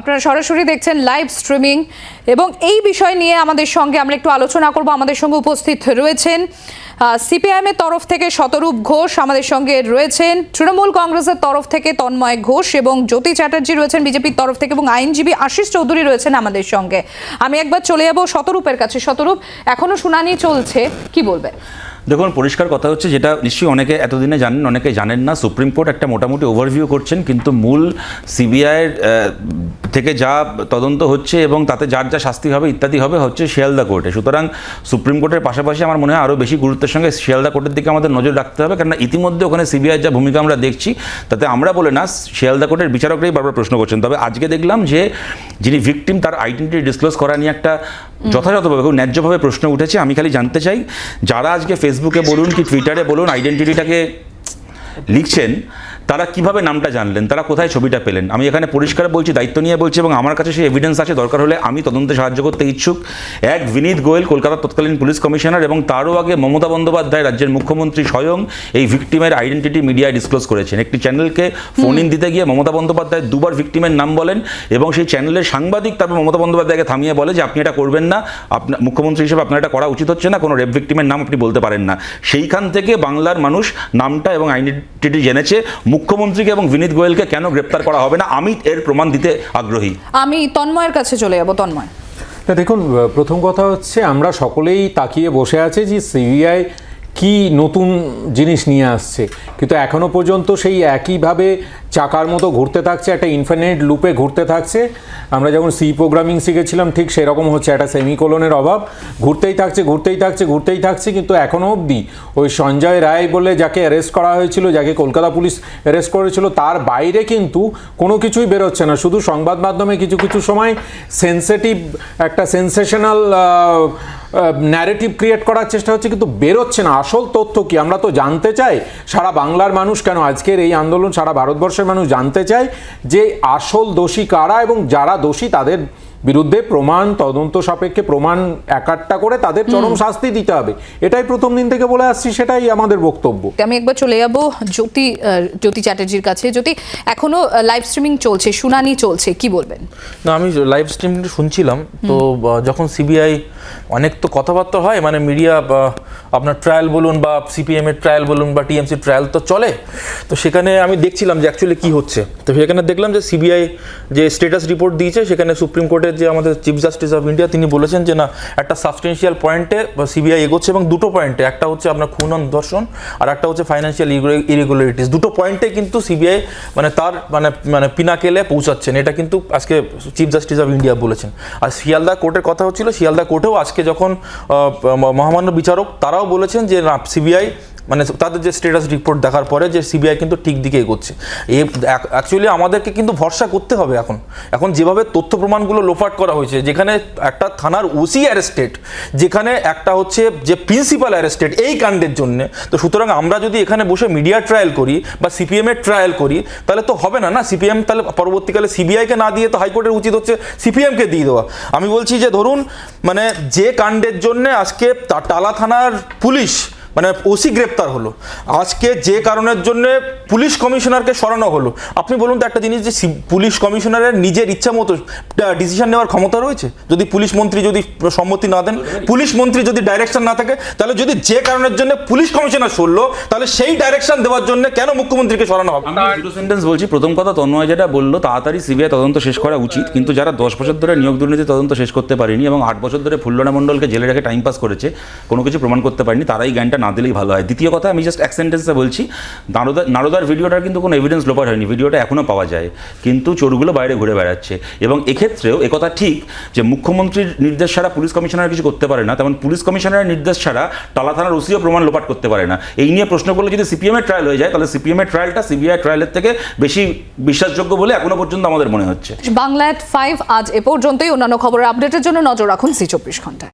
আপনারা সরাসরি দেখছেন লাইভ স্ট্রিমিং এবং এই বিষয় নিয়ে আমাদের সঙ্গে আমরা একটু আলোচনা করব। আমাদের সঙ্গে উপস্থিত রয়েছেন সিপিআইএম এর তরফ থেকে শতরূপ ঘোষ আমাদের সঙ্গে রয়েছেন, তৃণমূল কংগ্রেসের তরফ থেকে তন্ময় ঘোষ এবং জ্যোতি চ্যাটার্জি রয়েছেন বিজেপির তরফ থেকে এবং আইনজীবী আশিস চৌধুরী রয়েছেন আমাদের সঙ্গে। আমি একবার চলে যাব শতরূপের কাছে। শতরূপ, এখনও শুনানি চলছে, কি বলবেন? দেখুন, পরিষ্কার কথা হচ্ছে যেটা নিশ্চয়ই অনেকে এতদিনে জানেন, অনেকে জানেন না, সুপ্রিম কোর্ট একটা মোটামুটি ওভারভিউ করছেন, কিন্তু মূল সিবিআইয়ের থেকে যা তদন্ত হচ্ছে এবং তাতে যার যা শাস্তি হবে, ইত্যাদি হবে হচ্ছে শিয়ালদা কোর্টে। সুতরাং সুপ্রিম কোর্টের পাশাপাশি আমার মনে হয় আরও বেশি গুরুত্বের সঙ্গে শিয়ালদা কোর্টের দিকে আমাদের নজর রাখতে হবে, কেননা ইতিমধ্যে ওখানে সিবিআইয়ের যা ভূমিকা আমরা দেখছি, তাতে আমরা বলে না, শিয়ালদা কোর্টের বিচারকরাই বারবার প্রশ্ন করছেন। তবে আজকে দেখলাম যে যিনি ভিকটিম তার আইডেন্টিটি ডিসক্লোজ করা নিয়ে একটা যথাযথভাবে ন্যায্যভাবে প্রশ্ন উঠেছে। আমি খালি জানতে চাই, যারা আজকে ফেসবুকে বলুন কি টুইটারে বলুন আইডেন্টিটিটাকে লিখছেন তারা কীভাবে নামটা জানলেন? তারা কোথায় ছবিটা পেলেন? আমি এখানে পরিষ্কার বলছি দায়িত্ব নিয়ে বলছি এবং আমার কাছে সেই এভিডেন্স আছে। দরকার হলে আমি তদন্তে সাহায্য করতে ইচ্ছুক। এক বিনীত গোয়েল কলকাতার তৎকালীন পুলিশ কমিশনার এবং তারও আগে মমতা বন্দ্যোপাধ্যায় রাজ্যের মুখ্যমন্ত্রী স্বয়ং এই ভিকটিমের আইডেন্টিটি মিডিয়ায় ডিসক্লোজ করেছেন। একটি চ্যানেলকে ফোন ইন দিতে গিয়ে মমতা বন্দ্যোপাধ্যায় দুবার ভিকটিমের নাম বলেন এবং সেই চ্যানেলের সাংবাদিক তারপর মমতা বন্দ্যোপাধ্যায়কে থামিয়ে বলে যে আপনি এটা করবেন না। আপনার মুখ্যমন্ত্রী হিসেবে আপনার এটা করা উচিত হচ্ছে না। কোনো রেপ ভিকটিমের নাম আপনি বলতে পারেন না। সেইখান থেকে বাংলার মানুষ নামটা এবং আইডেন্টিটি জেনেছে। মুখ্যমন্ত্রীকে এবং বিনীত গোয়েলকে কেন গ্রেপ্তার করা হবে না? আমি এর প্রমাণ দিতে আগ্রহী। আমি তন্ময়ের কাছে চলে যাব। তন্ময়। না দেখুন প্রথম কথা হচ্ছে আমরা সকলেই তাকিয়ে বসে আছে যে সিবিআই কি নতুন জিনিস নিয়ে আসছে। কিন্তু এখনও পর্যন্ত সেই একইভাবে চাকার মতো ঘুরতে থাকছে, একটা ইনফিনিট লুপে ঘুরতে থাকছে। আমরা যখন সি প্রোগ্রামিং শিখেছিলাম, ঠিক সেরকম হচ্ছে, একটা সেমিকোলনের অভাব। ঘুরতেই থাকছে ঘুরতেই থাকছে ঘুরতেই থাকছে, কিন্তু এখনও অবধি ওই সঞ্জয় রায় বলে যাকে অ্যারেস্ট করা হয়েছিল, যাকে কলকাতা পুলিশ অ্যারেস্ট করেছিল, তার বাইরে কিন্তু কোনো কিছুই বেরোচ্ছে না। শুধু সংবাদ মাধ্যমে কিছু কিছু সময় সেন্সিটিভ একটা সেন্সেশনাল ন্যারেটিভ ক্রিয়েট করার চেষ্টা হচ্ছে, কিন্তু বেরোচ্ছে না। আসল তথ্য কি? আমরা তো জানতে চাই, সারা বাংলার মানুষ কেন আজকের এই আন্দোলন, সারা ভারতবর্ষের মানুষ জানতে চায় যে আসল দোষী কারা এবং যারা দোষী তাদের বিরুদ্ধে প্রমাণ তদন্ত সাপেক্ষে প্রমাণ একাট্টা করে তাদের চরম শাস্তি দিতে হবে। এটাই প্রথম দিন থেকে বলে আসছি সেটাই আমাদের বক্তব্য। আমি একবার চলে যাব জ্যোতি আহ, জ্যোতি চ্যাটার্জির কাছে। জ্যোতি এখনও লাইভ স্ট্রিমিং চলছে শুনানি চলছে কি বলবেন? না আমি লাইভ স্ট্রিমিং শুনছিলাম তো যখন সিবিআই অনেক তো কথাবার্তা হয় মানে মিডিয়া আপনার ট্রায়াল বলুন বা সিপিএম এর ট্রায়াল বলুন বা টিএমসি ট্রায়াল তো চলে। তো সেখানে আমি দেখছিলাম যে অ্যাকচুয়ালি কী হচ্ছে। তো সেখানে দেখলাম যে সিবিআই যে স্টেটাস রিপোর্ট দিয়েছে, সেখানে সুপ্রিম কোর্টের যে আমাদের চিফ জাস্টিস অফ ইন্ডিয়া তিনি বলেছেন যে না, একটা সাবস্টেন্সিয়াল পয়েন্টে সিবিআই এগোচ্ছে এবং দুটো পয়েন্টে একটা হচ্ছে আপনার খুন দর্শন আর একটা হচ্ছে ফাইন্যান্সিয়াল ইরেগুলারিটিস দুটো পয়েন্টে কিন্তু সিবিআই মানে তার মানে মানে পিনাকেলে পৌঁছাচ্ছেন। এটা কিন্তু আজকে চিফ জাস্টিস অফ ইন্ডিয়া বলেছেন। আর শিয়ালদা কোর্টের কথা হচ্ছিল, শিয়ালদা কোর্টেও আজকে যখন মহামান্য বিচারক তারাও বলেছেন যে সিবিআই মানে তাদের যে স্টেটাস রিপোর্ট দেখার পরে যে সিবিআই কিন্তু ঠিক দিকে এগোচ্ছে। এ অ্যাকচুয়ালি আমাদেরকে কিন্তু ভরসা করতে হবে এখন। এখন যেভাবে তথ্য প্রমাণগুলো লোপাট করা হয়েছে, যেখানে একটা থানার ওসি অ্যারেস্টেড যেখানে একটা হচ্ছে যে প্রিন্সিপাল অ্যারেস্টেড এই কাণ্ডের জন্য, তো সুতরাং আমরা যদি এখানে বসে মিডিয়া ট্রায়াল করি বা সিপিএমের ট্রায়াল করি, তাহলে তো হবে না না? সিপিএম তাহলে পরবর্তীকালে সিবিআইকে না দিয়ে তো হাইকোর্টের উচিত হচ্ছে সিপিএমকে দিয়ে দেওয়া। আমি বলছি যে ধরুন মানে যে কাণ্ডের জন্য আজকে টালা থানার পুলিশ মানে ওসি গ্রেপ্তার হলো। আজকে যে কারণের জন্য পুলিশ কমিশনারকে সরানো হলো। আপনি বলুন তো একটা জিনিস যে পুলিশ কমিশনারের নিজের ইচ্ছা মতো ডিসিশন নেওয়ার ক্ষমতা রয়েছে? যদি পুলিশ মন্ত্রী যদি সম্মতি না দেন, পুলিশ মন্ত্রী যদি ডাইরেকশন না থাকে, তাহলে যদি যে কারণের জন্য পুলিশ কমিশনার সরলো, তাহলে সেই ডাইরেকশন দেওয়ার জন্য কেন মুখ্যমন্ত্রীকে সরানো হবে? সেন্টেন্স বলছি, প্রথম কথা তন্ময় যেটা বলল, তাড়াতাড়ি সিবিআই তদন্ত শেষ করা উচিত, কিন্তু যারা দশ বছর ধরে নিয়োগ দুর্নীতি তদন্ত শেষ করতে পারেনি এবং আট বছর ধরে ফুল্লনা মণ্ডলকে জেলে রেখে টাইম পাস করেছে, কোনো কিছু প্রমাণ করতে পারেনি, তারাই জ্ঞানটা না দিলেই ভালো হয়। দ্বিতীয় কথা, আমি জাস্ট এক সেন্টেন্সে বলছি, নারদা নারদার ভিডিওটার কিন্তু কোনো এভিডেন্স লোপাট হয়নি, ভিডিওটা এখনও পাওয়া যায়। কিন্তু চোরগুলো বাইরে ঘুরে বেড়াচ্ছে। এবং এক্ষেত্রেও একথা ঠিক যে মুখ্যমন্ত্রীর নির্দেশ ছাড়া পুলিশ কমিশনার কিছু করতে পারে না, তেমন পুলিশ কমিশনারের নির্দেশ ছাড়া টালা থানার ওসিও প্রমাণ লোপাট করতে পারে না। এই নিয়ে প্রশ্ন করলে যদি সিপিএমের ট্রায়াল হয়ে যায়, তাহলে সিপিএমের ট্রায়ালটা সিবিআই ট্রায়ালের থেকে বেশি বিশ্বাসযোগ্য বলে এখনও পর্যন্ত আমাদের মনে হচ্ছে। বাংলা ফাইভ আজ এ পর্যন্তই। অন্যান্য খবরের আপডেটের জন্য নজর রাখুন সি চব্বিশ ঘন্টায়।